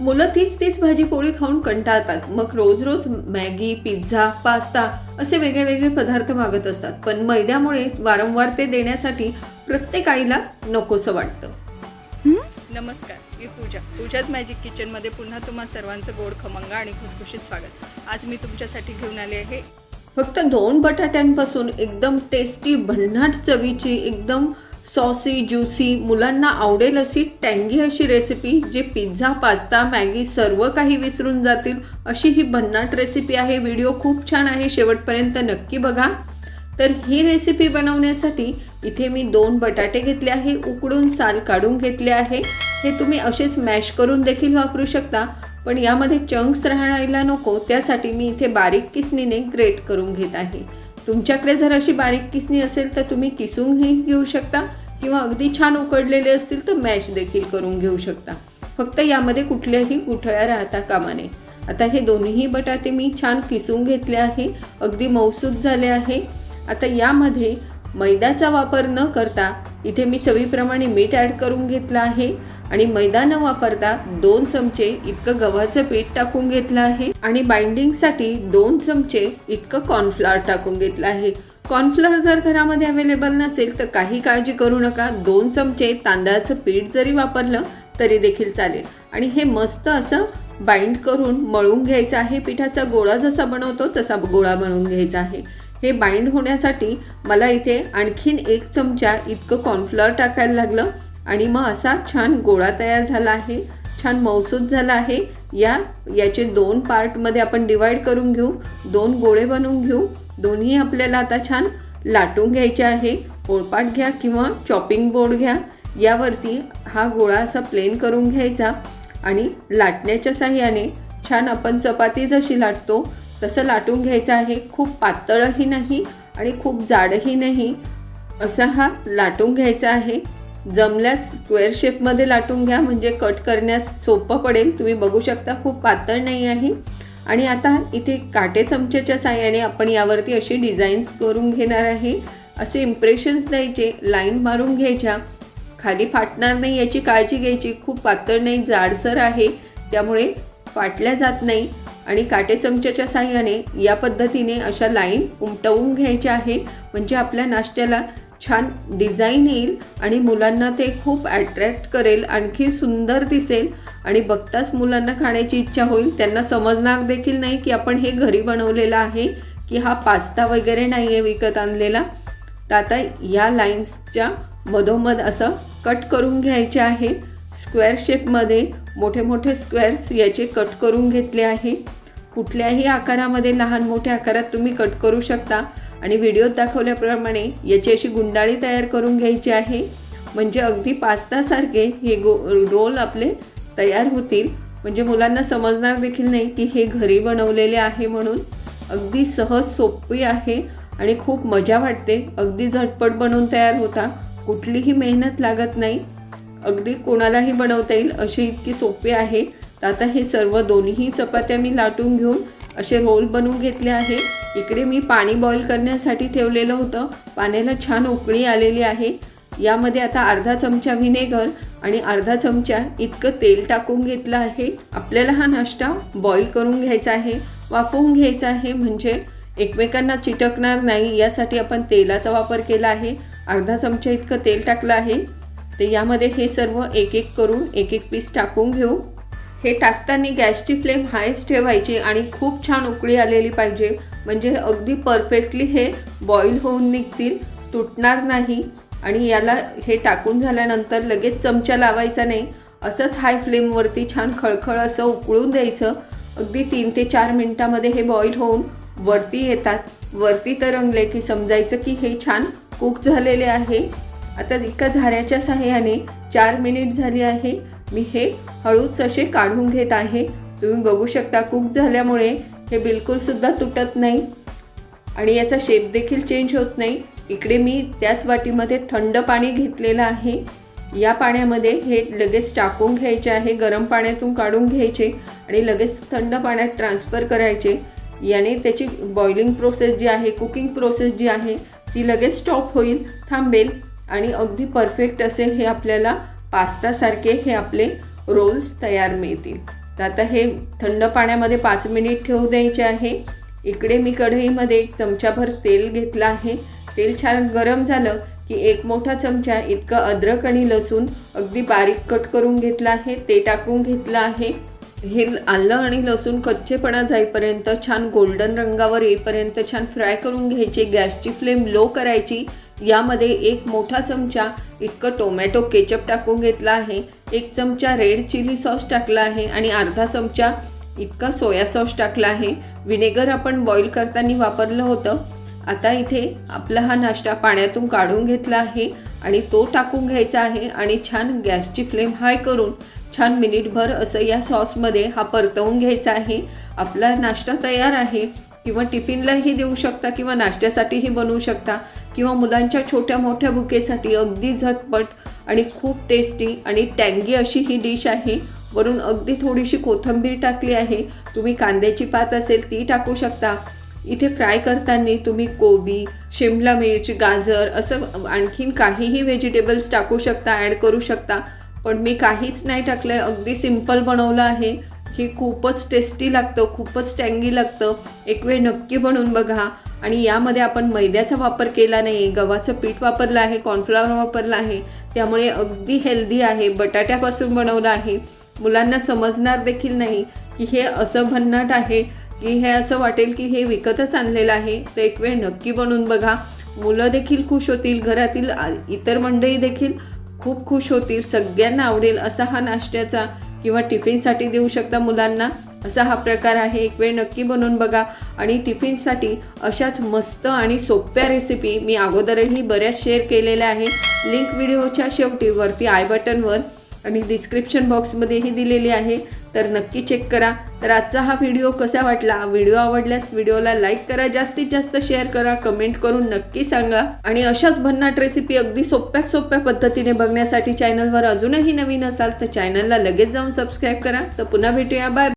मुलं तीच तीच भाजी पोळी खाऊन कंटाळतात. मग रोज रोज मॅगी पिझ्झा पास्ता असे वेगळे वेगळे पदार्थ मागत असतात. पण मैद्यामुळे वारंवार ते देण्यासाठी प्रत्येक आईला नकोसं वाटतं. नमस्कार मी पूजा. पूजाच मॅजिक किचनमध्ये पुन्हा तुम्हा सर्वांचं गोड खमंग आणि खुसखुशीत स्वागत. आज मी तुमच्यासाठी घेऊन आले आहे. फक्त दोन बटाट्यांपासून एकदम टेस्टी भन्नाट चवीची एकदम सॉसी ज्युसी मुलांना आवडेल अशी टँगी अशी रेसिपी जी पिझ्झा पास्ता मॅगी सर्व काही विसरून जातील अशी ही भन्नाट रेसिपी आहे. व्हिडिओ खूप छान आहे. शेवटपर्यंत नक्की बघा. तर ही रेसिपी बनवण्यासाठी इथे मी दोन बटाटे घेतले आहे. उकडून साल काढून घेतले आहे. हे तुम्ही असेच मॅश करून देखील वापरू शकता. पण यामध्ये चंक्स राहायला नको. त्यासाठी मी इथे बारीक किसणीने ग्रेट करून घेत आहे. तुमच्याकडे जर अशी बारीक किसणी असेल तर तुम्ही किसूनही घेऊ शकता किंवा अगदी छान उकडलेले असतील तर मॅश देखील करून घेऊ शकता. फक्त यामध्ये कुठल्याही गुठळ्या राहता कामा नये. आता हे दोन्ही बटाटे मी छान किसून घेतले आहे. अगदी मौसूद झाले आहे. आता यामध्ये मैद्याचा वापर न करता इथे मी चवीप्रमाणे मीठ ॲड करून घेतलं आहे. आणि मैदा न वापरता दोन चमचे इतकं गव्हाचं पीठ टाकून घेतलं आहे. आणि बाइंडिंगसाठी दोन चमचे इतकं कॉर्नफ्लॉवर टाकून घेतलं आहे. कॉर्नफ्लॉवर जर घरामध्ये अवेलेबल नसेल तर काही काळजी करू नका. दोन चमचे तांदळाचं पीठ जरी वापरलं तरी देखील चालेल. आणि हे मस्त असं बाइंड करून मळून घ्यायचं आहे. पिठाचा गोळा जसा बनवतो तसा गोळा बनवून घ्यायचा आहे. हे बाइंड होण्यासाठी मला इथे आणखीन एक चमचा इतकं कॉर्नफ्लॉवर टाकायला लागलं. आणि मग असा छान गोळा तयार झाला आहे छान मौसूद झाला आहे. या याचे दोन पार्टमध्ये आपण डिवाईड करून घेऊ दोन गोळे बनवून घेऊ. दोन्ही आपल्याला आता छान लाटून घ्यायचे आहे. पोळपाट घ्या किंवा चॉपिंग बोर्ड घ्या. यावरती हा गोळा असा प्लेन करून घ्यायचा आणि लाटण्याच्या साह्याने छान आपण चपाती जशी लाटतो तसं लाटून घ्यायचं आहे. खूप पातळही नाही आणि खूप जाडही नाही. असा हा लाटून घ्यायचा आहे. जमल्यास स्क्वेअर शेपमध्ये लाटून घ्या. म्हणजे कट करण्यास सोपं पडेल. तुम्ही बघू शकता खूप पातळ नाही आहे. आणि आता इथे काटे चमच्याच्या साह्याने आपण यावरती अशी डिझाईन्स करून घेणार आहे. असे इम्प्रेशन्स द्यायचे लाईन मारून घ्यायच्या. खाली फाटणार नाही याची काळजी घ्यायची. खूप पातळ नाही जाडसर आहे. त्यामुळे फाटल्या जात नाही. आणि काटे चमच्याच्या साह्याने या पद्धतीने अशा लाईन उमटवून घ्यायच्या आहे म्हणजे आपल्या नाश्त्याला छान डिझाईन येईल आणि मुलांना ते खूप अट्रॅक्ट करेल आणखी सुंदर दिसेल आणि बघताच मुलांना खाण्याची इच्छा होईल. त्यांना समजणार देखील नाही की आपण हे घरी बनवलेलं आहे की हा पास्ता वगैरे नाही आहे विकत आणलेला. तर आता या लाईन्सच्या मधोमध असं कट करून घ्यायचे आहे. स्क्वेअर शेपमध्ये मोठे मोठे स्क्वेअर्स याचे कट करून घेतले आहे. कुठल्याही आकारामध्ये लहान मोठ्या आकारात तुम्ही कट करू शकता. आणि व्हिडिओत दाखवल्याप्रमाणे याची अशी गुंडाळी तयार करून घ्यायची आहे. म्हणजे अगदी पास्तासारखे हे गो रोल आपले तयार होतील. म्हणजे मुलांना समजणार देखील नाही की हे घरी बनवलेले आहे म्हणून. अगदी सहज सोपी आहे आणि खूप मजा वाटते. अगदी झटपट बनवून तयार होता. कुठलीही मेहनत लागत नाही. अगदी कोणालाही बनवता येईल अशी इतकी सोपी आहे. तर आता हे सर्व दोन्ही चपात्या मी लाटून घेऊन असे रोल बनवून घेतले आहे. इकडे मी पाणी बॉईल करण्यासाठी ठेवलेलं होतं. पाण्याला छान उकळी आलेली आहे. यामध्ये आता अर्धा चमचा व्हिनेगर आणि अर्धा चमचा इतकं तेल टाकून घेतलं आहे. आपल्याला हा नाश्ता बॉईल करून घ्यायचा आहे. वाफवून घ्यायचा आहे. म्हणजे एकमेकांना चिटकणार नाही. यासाठी आपण तेलाचा वापर केला आहे. अर्धा चमचा इतकं तेल टाकलं आहे. तर यामध्ये हे सर्व एक एक करून एक एक पीस टाकून घेऊ. हे टाकताना गॅसची फ्लेम हायच ठेवायची आणि खूप छान उकळी आलेली पाहिजे. म्हणजे अगदी परफेक्टली हे बॉईल होऊन निघतील तुटणार नाही. आणि याला हे टाकून झाल्यानंतर लगेच चमचा लावायचा नाही. असंच हाय फ्लेमवरती छान खळखळ असं उकळून द्यायचं. अगदी तीन ते चार मिनटामध्ये हे बॉईल होऊन वरती येतात. वरती तरंगले की समजायचं की हे छान कुक झालेले आहे. आता एका झाऱ्याच्या सहाय्याने चार मिनिट झाली आहे. मी हे हळूच असे काढून घेत आहे. तुम्ही बघू शकता कुक झाल्यामुळे हे बिलकुल सुद्धा तुटत नाही. आणि याचा शेप देखील चेंज होत नाही. इकडे मी त्याच वाटीमध्ये थंड पाणी घेतलेलं आहे. या पाण्यामध्ये हे लगेच टाकून घ्यायचे आहे गरम पाण्यातून काढून घ्यायचे आणि लगेच थंड पाण्यात ट्रान्सफर करायचे. याने त्याची बॉइलिंग प्रोसेस जी आहे कुकिंग प्रोसेस जी आहे ती लगेच स्टॉप होईल थांबेल आणि अगदी परफेक्ट असे हे आपल्याला पास्तासारखे हे आपले रोल्स तयार मिळतील. तर आता हे थंड पाण्यामध्ये पाच मिनिट ठेवू द्यायचे आहे. इकडे मी कढईमध्ये एक चमचाभर तेल घेतलं आहे. तेल छान गरम झालं की एक मोठा चमचा इतकं अद्रक आणि लसूण अगदी बारीक कट करून घेतलं आहे. ते टाकून घेतलं आहे. हे आलं आणि लसूण कच्चेपणा जाईपर्यंत छान गोल्डन रंगावर येईपर्यंत छान फ्राय करून घ्यायचे. गॅसची फ्लेम लो करायची. यामध्ये एक मोठा चमचा इतकं टोमॅटो केचप टाकून घेतला आहे एक चमचा रेड चिली सॉस टाकला आहे आणि अर्धा चमचा इतका सोया सॉस टाकला आहे. विनेगर आपण बॉईल करताना वापरलं होतं. आता इथे आपला हा नाश्ता पाण्यातून काढून घेतला आहे आणि तो टाकून घ्यायचा आहे आणि छान गॅसची फ्लेम हाय करून छान मिनिटभर असं या सॉसमध्ये हा परतवून घ्यायचा आहे. आपला नाश्ता तयार आहे. किंवा टिफिनलाही देऊ शकता किंवा नाश्त्यासाठीही बनवू शकता. किंवा मुलांच्या छोट्या मोठ्या बुकेसाठी अगदी झटपट आणि खूप टेस्टी आणि टँगी अशी ही डिश आहे. वरून अगदी थोडीशी कोथिंबीर टाकली आहे. तुम्ही कांद्याची पात असेल ती टाकू शकता. इथे फ्राय करताना तुम्ही कोबी शिमला मिरची गाजर असं आणखीन काहीही व्हेजिटेबल्स टाकू शकता ॲड करू शकता. पण मी काहीच नाही टाकलं आहे अगदी सिंपल बनवलं आहे. हे खूपच टेस्टी लागतं खूपच टँगी लागतं. एक वेळ नक्की बनवून बघा. आणि यामध्ये आपण मैद्याचा वापर केला नाही गव्हाचं पीठ वापरलं आहे कॉर्नफ्लॉवर वापरलं आहे. त्यामुळे अगदी हेल्दी आहे बटाट्यापासून बनवलं आहे. मुलांना समजणार देखील नाही की हे असं भन्नाट आहे की हे असं वाटेल की हे विकतच आणलेलं आहे. तर एक वेळ नक्की बनवून बघा. मुलं देखील खुश होतील घरातील इतर मंडळी देखील खूप खुश होतील सगळ्यांना आवडेल असा हा नाश्त्याचा. किंवा टिफिनसाठी देऊ शकता मुलांना. असा हा प्रकार आहे. एक वेळ नक्की बनवून बघा. आणि टिफिनसाठी अशाच मस्त आणि सोप्या रेसिपी मी अगोदरही बऱ्याच शेअर केलेल्या आहे लिंक व्हिडिओच्या शेवटी वरती आय बटनवर आणि डिस्क्रिप्शन बॉक्समध्येही दिलेली आहे. तर नक्की चेक करा. तर आजचा हा व्हिडिओ कसा वाटला? व्हिडिओ आवडल्यास व्हिडिओला लाईक करा. जास्तीत जास्त शेअर करा. कमेंट करून नक्की सांगा. आणि अशाच भन्नाट रेसिपी अगदी सोप्यात सोप्या पद्धतीने बघण्यासाठी चॅनलवर अजूनही नवीन असाल तर चॅनलला लगेच जाऊन सबस्क्राईब करा. तर पुन्हा भेटूया. बाय